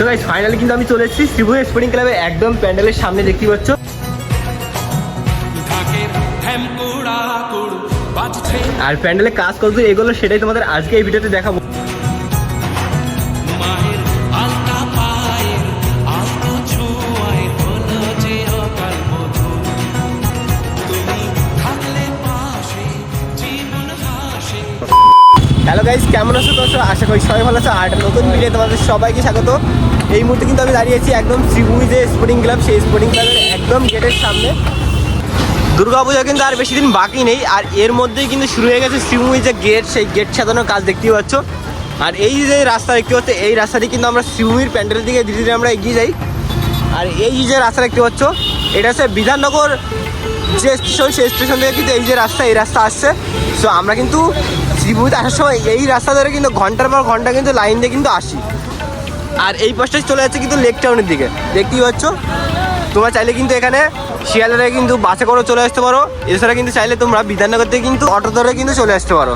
তো ভাই ফাইনালি কিন্তু আমি চলে এসেছি শিবু স্পোর্টিং ক্লাবে একদম প্যান্ডেলের সামনে দেখতে পাচ্ছ। আর প্যান্ডেলে কাজ করতে এগুলো সেটাই তোমাদের আজকে এই ভিডিওতে দেখাবো। হ্যালো গাইস কেমন আছো? তো আশা করি সবাই ভালো আছো। আর নতুন ভিডিও তোমাদের সবাইকে স্বাগত। এই মুহূর্তে কিন্তু আমি দাঁড়িয়ে আছি একদম শ্রীভূমি যে স্পোর্টিং ক্লাব সেই স্পোর্টিং ক্লাবের একদম গেটের সামনে। দুর্গা দুর্গাপূজা কিন্তু আর বেশি দিন বাকি নেই, আর এর মধ্যেই কিন্তু শুরু হয়ে গেছে শ্রীভূমি যে গেট সেই গেট সাজানোর কাজ দেখতেই পাচ্ছ। আর এই যে রাস্তা দেখতে পাচ্ছ, এই রাস্তাটি কিন্তু আমরা শ্রীভূমির প্যান্ডেলের দিকে ধীরে ধীরে আমরা এগিয়ে যাই। আর এই যে রাস্তা দেখতে পাচ্ছ, এটা হচ্ছে বিধাননগর যে স্টেশন সেই স্টেশন থেকে কিন্তু এই যে রাস্তা, এই রাস্তা আসছে। সো আমরা কিন্তু শ্রীভূমিতে আসার সময় এই রাস্তা ধরে কিন্তু ঘণ্টার পর ঘণ্টা কিন্তু লাইন দিয়ে কিন্তু আসি। আর এই পাশটাই চলে যাচ্ছে কিন্তু লেক টাউনের দিকে। দেখতেই পাচ্ছ? তোমরা চাইলে কিন্তু এখানে শিয়ালদারে কিন্তু বাসে করে চলে আসতে পারো। এছাড়া কিন্তু চাইলে তোমরা বিধাননগর থেকে কিন্তু অটো ধরে কিন্তু চলে আসতে পারো।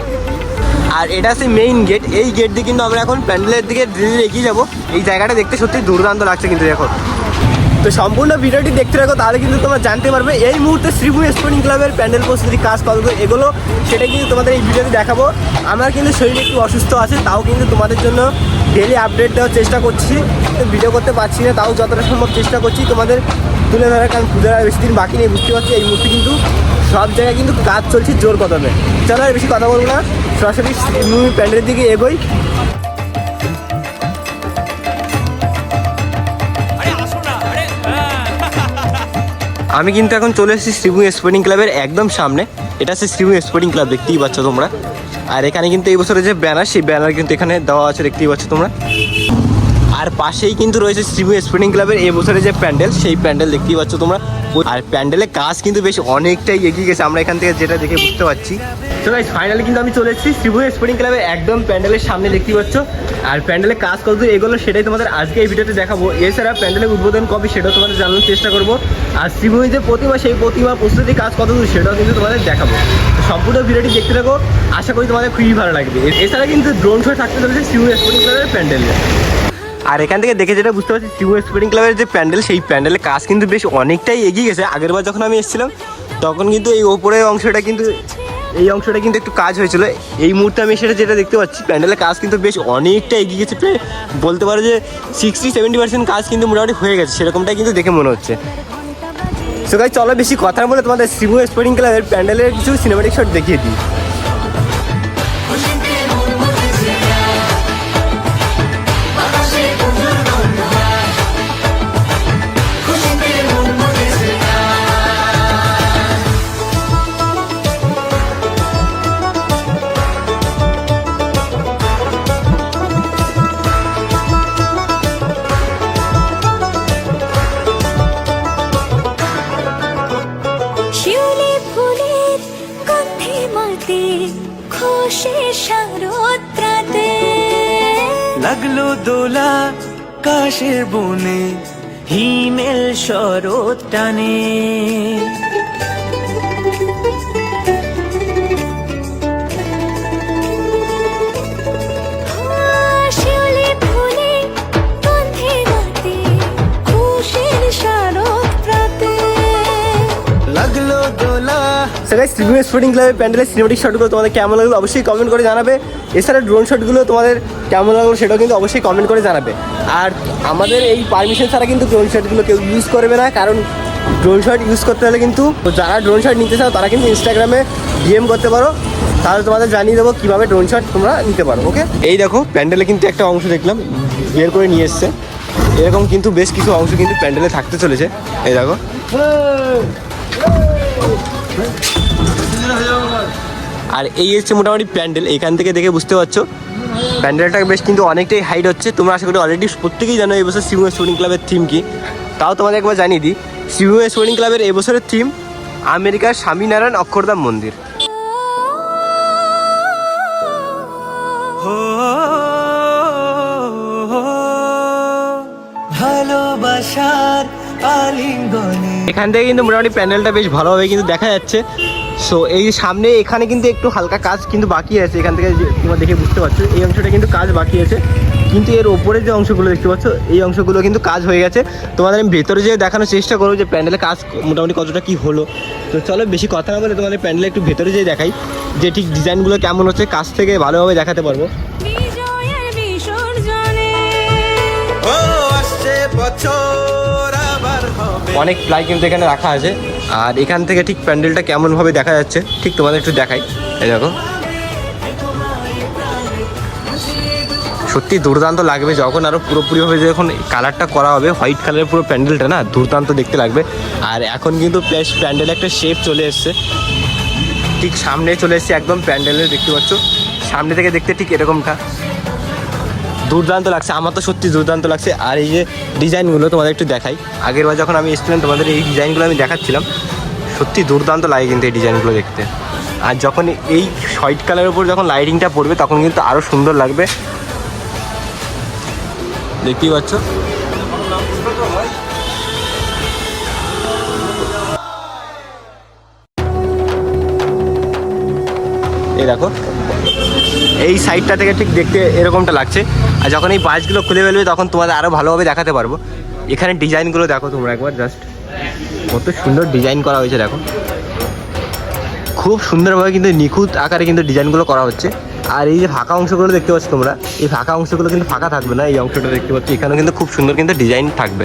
আর এটা হচ্ছে মেইন গেট এই গেট দিয়ে কিন্তু আমরা এখন প্যান্ডেলের দিকে ধীরে ধীরে এগিয়ে যাব। এই জায়গাটা দেখতে সত্যি দুর্দান্ত লাগছে কিন্তু দেখো। তো সম্পূর্ণ ভিডিওটি দেখতে রাখো তাহলে কিন্তু তোমরা জানতে পারবে। এই মুহূর্তে শ্রীভূমি স্পোর্টিং ক্লাবের প্যান্ডেল প্রস্তুতি কাজ কতদূর এগুলো, সেটা কিন্তু তোমাদের এই ভিডিওতে দেখাবো। আমার কিন্তু শরীর একটু অসুস্থ আছে, তাও কিন্তু তোমাদের জন্য ডেলি আপডেট দেওয়ার চেষ্টা করছি। ভিডিও করতে পারছি না, তাও যতটা সম্ভব চেষ্টা করছি তোমাদের তুলে ধরার, কারণ পুজোর আর বেশি দিন বাকি নেই, বুঝতে পারছি? এই মুহূর্তে কিন্তু সব জায়গায় কিন্তু কাজ চলছে জোর কদমে। চলো আর বেশি কথা বলব না, সরাসরি প্যান্ডেলের দিকে এগোই। আমি কিন্তু এখন চলে এসেছি শ্রীভূমি স্পোর্টিং ক্লাবের একদম সামনে। এটা হচ্ছে শ্রীভূমি স্পোর্টিং ক্লাব দেখতেই পাচ্ছ তোমরা। আর এখানে কিন্তু এই বছরের যে ব্যানার সেই ব্যানার কিন্তু এখানে দেওয়া আছে, দেখতেই পাচ্ছ তোমরা। আর পাশেই কিন্তু রয়েছে শ্রীভূমি স্পোর্টিং ক্লাবের এই বছরের যে প্যান্ডেল, সেই প্যান্ডেল দেখতেই পাচ্ছ তোমরা। আর প্যান্ডেলের কাজ কিন্তু বেশ অনেকটাই এগিয়ে গেছে, আমরা এখান থেকে যেটা দেখে বুঝতে পারছি। তো গাইস ফাইনালি কিন্তু আমি চলে এসেছি শ্রীভূমি স্পোর্টিং ক্লাবের একদম প্যান্ডেলের সামনে দেখতেই পাচ্ছ। আর প্যান্ডেলের কাজ কত এগুলো সেটাই তোমাদের আজকে এই ভিডিওতে দেখাবো। এছাড়া প্যান্ডেলের উদ্বোধন কবে সেটাও তোমাদের জানানোর চেষ্টা করব। আর শ্রীভূমি যে প্রতিমা, সেই প্রতিমা প্রস্তুতি কাজ কত দূর সেটাও কিন্তু তোমাদের দেখাবো। সম্পূর্ণ ভিডিওটি দেখতে থাকো, আশা করি তোমাদের খুবই ভালো লাগবে। এছাড়া কিন্তু ড্রোন শো থাকতে চলেছে শ্রীভূমি স্পোর্টিং ক্লাবের প্যান্ডেলে। আর এখান থেকে দেখে যেটা বুঝতে পারছি শিবু স্পোর্টিং ক্লাবের যে প্যান্ডেল, সেই প্যান্ডেলের কাজ কিন্তু বেশ অনেকটাই এগিয়ে গেছে। আগেরবার যখন আমি এসেছিলাম, তখন কিন্তু এই ওপরের অংশটা কিন্তু, এই অংশটা কিন্তু একটু কাজ হয়েছিল। এই মুহূর্তে আমি সেটা যেটা দেখতে পাচ্ছি, প্যান্ডেলের কাজ কিন্তু বেশ অনেকটা এগিয়ে গেছে। প্রায় বলতে পারো যে সিক্সটি সেভেন্টি পার্সেন্ট কাজ কিন্তু মোটামুটি হয়ে গেছে, সেরকমটাই কিন্তু দেখে মনে হচ্ছে। সো গাই চলো বেশি কথা বলে তোমাদের শিবু স্পোর্টিং ক্লাবের প্যান্ডেলের কিছু সিনেমাটিক শট দেখিয়ে দিই। কাশের বনে হিমেল শরৎ টানে। সেটাই শ্রীভূমি স্পোর্টিং ক্লাবের প্যান্ডেলের সিনেমাটিক শটগুলো তোমাদের কেমন লাগল অবশ্যই কমেন্ট করে জানাবে। এছাড়া ড্রোন শটগুলো তোমাদের কেমন লাগল সেটাও কিন্তু অবশ্যই কমেন্ট করে জানাবে। আর আমাদের এই পারমিশন ছাড়া কিন্তু ড্রোন শটগুলো কেউ ইউজ করবে না, কারণ ড্রোন শট ইউজ করতে হলে কিন্তু যারা ড্রোন শট নিতে চাও, তারা কিন্তু ইনস্টাগ্রামে ডিএম করতে পারো। তাহলে তোমাদের জানিয়ে দেবো কীভাবে ড্রোন শট তোমরা নিতে পারো ওকে এই দেখো প্যান্ডেলে কিন্তু একটা অংশ দেখলাম, বের করে নিয়ে এসছে। এরকম কিন্তু বেশ কিছু অংশ কিন্তু প্যান্ডেলে থাকতে চলেছে। এই দেখো। আর এই হচ্ছে মোটামুটি প্যান্ডেল এখান থেকে দেখে বুঝতে পারছ। প্যান্ডেলটা বেশ কিন্তু অনেকটাই হাইট হচ্ছে। তোমরা আশা করি অলরেডি প্রত্যেকেই জানো এই বছর শিবু স্পোর্টিং ক্লাবের থিম কি। তাও তোমাদের একবার জানিয়ে দিই শিবু স্পোর্টিং ক্লাবের এই বছরের থিম আমেরিকার স্বামীনারায়ণ অক্ষরধাম মন্দির। এখান থেকে কিন্তু মোটামুটি প্যান্ডেলটা বেশ ভালোভাবে কিন্তু দেখা যাচ্ছে। সো এই সামনে এখানে কিন্তু একটু হালকা কাজ কিন্তু বাকি আছে। এখান থেকে যে তোমরা দেখে বুঝতে পারছ এই অংশটা কিন্তু কাজ বাকি আছে। কিন্তু এর ওপরে যে অংশগুলো দেখতে পাচ্ছ এই অংশগুলো কিন্তু কাজ হয়ে গেছে। তোমাদের আমি ভেতরে যেয়ে দেখানোর চেষ্টা করব যে প্যান্ডেলের কাজ মোটামুটি কতটা কি হলো। তো চলো বেশি কথা না বলে তোমাদের প্যান্ডেলে একটু ভেতরে যেয়ে দেখাই যে ঠিক ডিজাইনগুলো কেমন হচ্ছে কাছ থেকে ভালোভাবে দেখাতে পারব। বিজয়ের বিসর্জনে। ও আসছে বছর আবার হবে। অনেক প্লাই কিন্তু এখানে রাখা আছে। আর এখান থেকে ঠিক প্যান্ডেলটা কেমনভাবে দেখা যাচ্ছে, ঠিক তোমাদের একটু দেখাই। এই দেখো। সত্যি দুর্দান্ত লাগবে যখন আরও পুরোপুরিভাবে যখন কালারটা করা হবে, হোয়াইট কালারের পুরো প্যান্ডেলটা না, দুর্দান্ত দেখতে লাগবে। আর এখন কিন্তু প্লাস প্যান্ডেল একটা শেপ চলে এসছে। ঠিক সামনে চলে এসছে একদম প্যান্ডেলের দেখতে পাচ্ছ? সামনে থেকে দেখতে ঠিক এরকমটা। দুর্দান্ত লাগছে, আমার তো সত্যি দুর্দান্ত লাগছে। আর এই যে ডিজাইনগুলো তোমাদের একটু দেখাই। আগের বার যখন আমি এসেছিলাম, তোমাদের এই ডিজাইনগুলো আমি দেখাচ্ছিলাম, সত্যি দুর্দান্ত লাগে কিন্তু এই ডিজাইনগুলো দেখতে। আর যখন এই হোয়াইট কালারের উপর যখন লাইটিংটা পড়বে, তখন কিন্তু আরও সুন্দর লাগবে। দেখতেই পাচ্ছ? এই দেখো এই সাইডটা থেকে ঠিক দেখতে এরকমটা লাগছে। আর যখন এই বাসগুলো খুলে ফেলবে, তখন তোমাদের আরও ভালোভাবে দেখাতে পারব। এখানে ডিজাইনগুলো দেখো তোমরা একবার জাস্ট কত সুন্দর ডিজাইন করা হয়েছে, দেখো। খুব সুন্দরভাবে কিন্তু নিখুঁত আকারে কিন্তু ডিজাইনগুলো করা হচ্ছে। আর এই যে ফাঁকা অংশগুলো দেখতে পাচ্ছ তোমরা, এই ফাঁকা অংশগুলো কিন্তু ফাঁকা থাকবে না, এই অংশটা দেখতে পাচ্ছ। এখানেও কিন্তু খুব সুন্দর কিন্তু ডিজাইন থাকবে।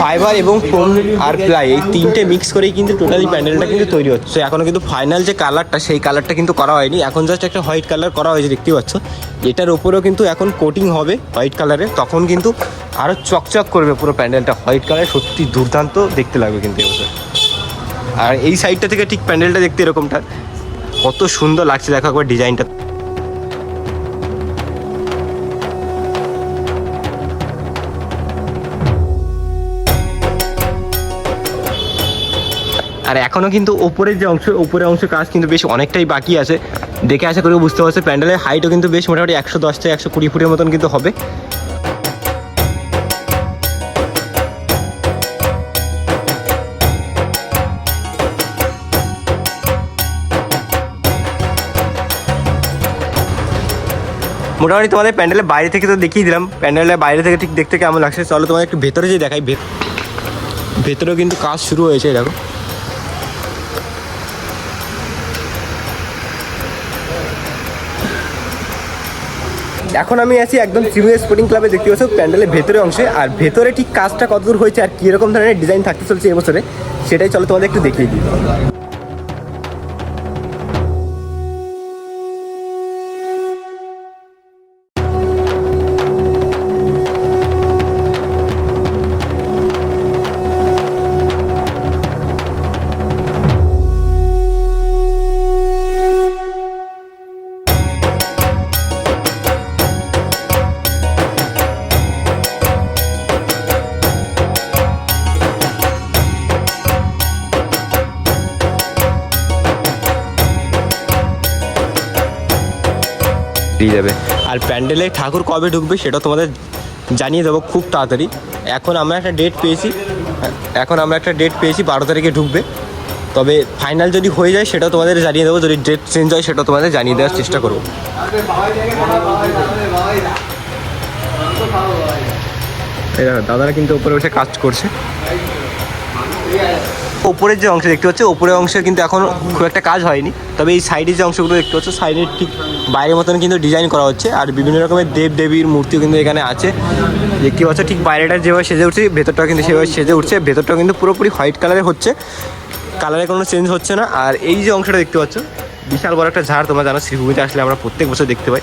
ফাইবার এবং ফোম আর প্লাই, এই তিনটে মিক্স করেই কিন্তু টোটালি প্যান্ডেলটা কিন্তু তৈরি হচ্ছে। এখনও কিন্তু ফাইনাল যে কালারটা সেই কালারটা কিন্তু করা হয়নি। এখন জাস্ট একটা হোয়াইট কালার করা হয়েছে, দেখতে পাচ্ছ? এটার উপরেও কিন্তু এখন কোটিং হবে হোয়াইট কালারে তখন কিন্তু আরও চকচক করবে পুরো প্যান্ডেলটা হোয়াইট কালার সত্যি দুর্দান্ত দেখতে লাগবে কিন্তু এবছর আর এই সাইডটা থেকে ঠিক প্যান্ডেলটা দেখতে এরকমটা। কত সুন্দর লাগছে, দেখো একবার ডিজাইনটা আর এখনও কিন্তু ওপরের যে অংশ ওপরের অংশ কাজ কিন্তু বেশ অনেকটাই বাকি আছে। দেখে আশা করি বুঝতে পারছে, প্যান্ডেলের হাইটও কিন্তু বেশ মোটামুটি একশো দশ থেকে একশো কুড়ি ফুটের মতন কিন্তু হবে। মোটামুটি তোমাদের প্যান্ডেলের বাইরে থেকে তো দেখিয়ে দিলাম, প্যান্ডেলের বাইরে থেকে ঠিক দেখতে কেমন লাগছে। চলো তোমাদের একটু ভেতরে যে দেখাই, ভেত- ভেতরেও কিন্তু কাজ শুরু হয়েছে, দেখো। এখন আমি আছি একদম ত্রিভুজ স্পোর্টিং ক্লাবে দেখতে পাচ্ছ, প্যান্ডেলের ভেতরে অংশে। আর ভেতরে ঠিক কাজটা কতদূর হয়েছে আর কীরকম ধরনের ডিজাইন থাকতে চলছে এবছরে, সেটাই চলো তোমাদের একটু দেখিয়ে দিই। যাবে। আর প্যান্ডেলে ঠাকুর কবে ঢুকবে সেটা তোমাদের জানিয়ে দেবো খুব তাড়াতাড়ি। এখন আমরা একটা ডেট পেয়েছি। এখন আমরা একটা ডেট পেয়েছি, বারো তারিখে ঢুকবে। তবে ফাইনাল যদি হয়ে যায় সেটাও তোমাদের জানিয়ে দেবো, যদি ডেট চেঞ্জ হয় সেটা তোমাদের জানিয়ে দেওয়ার চেষ্টা করব। দাদারা কিন্তু উপরে বসে কাজ করছে। ওপরের যে অংশ দেখতে পাচ্ছ, ওপরের অংশে কিন্তু এখন খুব একটা কাজ হয়নি। তবে এই সাইডের যে অংশগুলো দেখতে পাচ্ছ সাইডের ঠিক বাইরের মতন কিন্তু ডিজাইন করা হচ্ছে। আর বিভিন্ন রকমের দেব দেবীর মূর্তিও কিন্তু এখানে আছে। দেখতে পাচ্ছ, ঠিক বাইরেটা যেভাবে সেজে উঠছে, ভেতরটাও কিন্তু সেভাবে সেজে উঠছে। ভেতরটাও কিন্তু পুরোপুরি হোয়াইট কালারের হচ্ছে। কালারে কোনো চেঞ্জ হচ্ছে না। আর এই যে অংশটা দেখতে পাচ্ছ, বিশাল বড় একটা ঝাড়, তোমরা জানো, শ্রীভূমিতে আসলে আমরা প্রত্যেক বছর দেখতে পাই।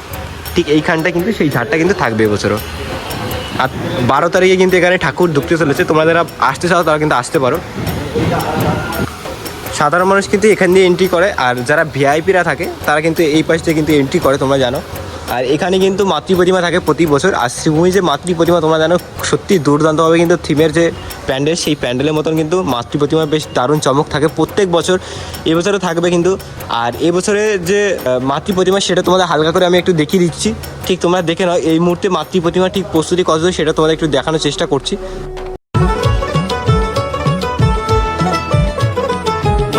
ঠিক এইখানটা কিন্তু, সেই ঝাড়টা কিন্তু থাকবে এবছরও। আর বারো তারিখে কিন্তু এখানে ঠাকুর ঢুকতে চলেছে। তোমরা যারা আসতে চাও, তারা কিন্তু আসতে পারো। সাধারণ মানুষ কিন্তু এখান দিয়ে এন্ট্রি করে, আর যারা ভিআইপিরা থাকে, তারা কিন্তু এই পাশ দিয়ে কিন্তু এন্ট্রি করে, তোমরা জানো। আর এখানে কিন্তু মাতৃ প্রতিমা থাকে প্রতি বছর, আর শ্রীভূমি যে মাতৃ প্রতিমা তোমরা জানো, সত্যি দুর্দান্তভাবে কিন্তু থিমের যে প্যান্ডেল, সেই প্যান্ডেলের মতন কিন্তু মাতৃ প্রতিমা বেশ দারুণ চমক থাকে প্রত্যেক বছর। এবছরও থাকবে কিন্তু, আর এবছরে যে মাতৃ প্রতিমা সেটা তোমাদের হালকা করে আমি একটু দেখিয়ে দিচ্ছি। ঠিক তোমরা দেখে নাও, এই মুহূর্তে মাতৃ প্রতিমা ঠিক প্রস্তুতি কত সেটা তোমাদের একটু দেখানোর চেষ্টা করছি।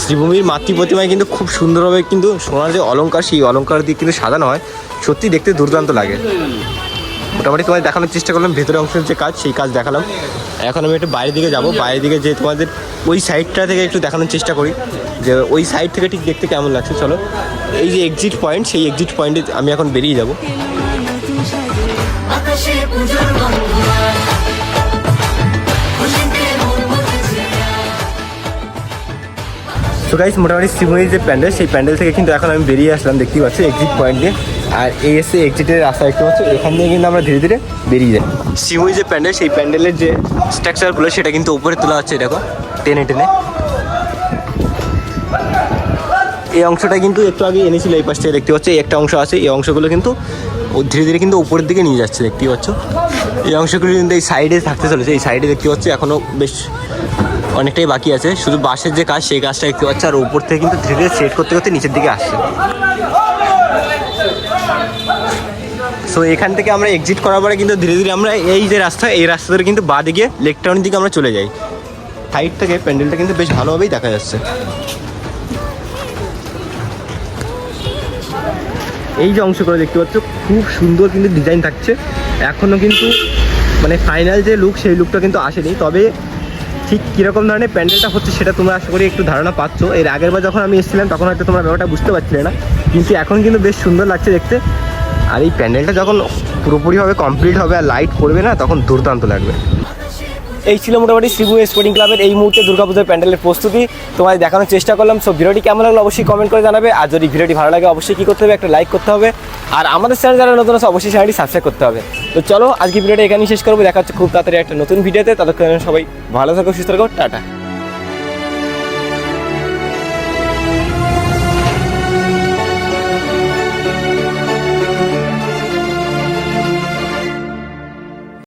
শ্রীভূমির মাতৃ প্রতিমায় কিন্তু খুব সুন্দরভাবে কিন্তু সোনার যে অলঙ্কার সেই অলঙ্কার দিয়ে কিন্তু সাজানো হয়। সত্যি দেখতে দুর্দান্ত লাগে। মোটামুটি তোমাদের দেখানোর চেষ্টা করলাম, ভেতরে অংশের যে কাজ, সেই কাজ দেখালাম। এখন আমি একটু বাইরের দিকে যাব। বাইরের দিকে যে তোমাদের ওই সাইডটা থেকে একটু দেখানোর চেষ্টা করি, যে ওই সাইড থেকে ঠিক দেখতে কেমন লাগছে, চলো। এই যে এক্সিট পয়েন্ট সেই এক্সিট পয়েন্টে আমি এখন বেরিয়ে যাব। তো গাইস মোটামুটি শ্রীমণির যে প্যান্ডেল, সেই প্যান্ডেল থেকে কিন্তু এখন আমি বেরিয়ে আসলাম, দেখতেই পাচ্ছি এক্সিট পয়েন্ট দিয়ে। আর এই এসে এক্সিটের রাস্তা দেখতে পাচ্ছি, এখান দিয়ে কিন্তু আমরা ধীরে ধীরে বেরিয়ে যাই। শ্রীমণি যে প্যান্ডেল, সেই প্যান্ডেলের যে স্ট্রাকচারগুলো সেটা কিন্তু উপরে তোলা হচ্ছে, দেখো, টেনে টেনে। এই অংশটা কিন্তু একটু আগে এনেছিল এই পাশ থেকে, দেখতে পাচ্ছ, এই একটা অংশ আছে, এই অংশগুলো কিন্তু ধীরে ধীরে কিন্তু উপরের দিকে নিয়ে যাচ্ছে, দেখতেই পাচ্ছ। এই অংশগুলো কিন্তু এই সাইডে থাকতে চলেছে, এই সাইডে দেখতে পাচ্ছ এখনও বেশ অনেকটাই বাকি আছে। শুধু বাঁশের যে কাজ, সেই কাজটা দেখতে পাচ্ছ। আর উপর থেকে কিন্তু ধীরে ধীরে সেট করতে করতে নিচের দিকে আসছে। সো এখান থেকে আমরা এক্সিট করার পরে কিন্তু ধীরে ধীরে আমরা এই যে রাস্তা, এই রাস্তা ধরে কিন্তু বাঁ দিকে লেক টাউনের দিকে আমরা চলে যাই। সাইড থেকে প্যান্ডেলটা কিন্তু বেশ ভালোভাবেই দেখা যাচ্ছে। এই যে অংশগুলো দেখতে পাচ্ছ, খুব সুন্দর কিন্তু ডিজাইন থাকছে। এখনও কিন্তু মানে ফাইনাল যে লুক সেই লুকটা কিন্তু আসেনি। তবে ঠিক কীরকম ধরনের প্যান্ডেলটা হচ্ছে সেটা তোমরা আশা করি একটু ধারণা পাচ্ছ। এর আগের বার যখন আমি এসেছিলাম, তখন হয়তো তোমরা ব্যাপারটা বুঝতে পারছিলে না। কিন্তু এখন কিন্তু বেশ সুন্দর লাগছে দেখতে। আর এই প্যান্ডেলটা যখন পুরোপুরিভাবে কমপ্লিট হবে আর লাইট পড়বে না, তখন দুর্দান্ত লাগবে। এই ছিল মোটামুটি শিবু স্পোর্টিং ক্লাবের এই মুহূর্তে দুর্গাপুজোর প্যান্ডেলের প্রস্তুতি। তোমাদের দেখানোর চেষ্টা করলাম। সব ভিডিওটি কেমন লাগল অবশ্যই কমেন্ট করে জানাবে। আর যদি ভিডিওটি ভালো লাগে, অবশ্যই কী করতে হবে? একটা লাইক করতে হবে। আর আমাদের চ্যানেল যারা নতুন আছে, অবশ্যই চ্যানেলটি সাবস্ক্রাইব করতে হবে। তো চলো, আজকে ভিডিওটা এখানেই শেষ করব। দেখা হচ্ছে খুব তাড়াতাড়ি একটা নতুন ভিডিওতে। তাদের সবাই ভালো থাকো, সুস্থ থাকো, টাটা।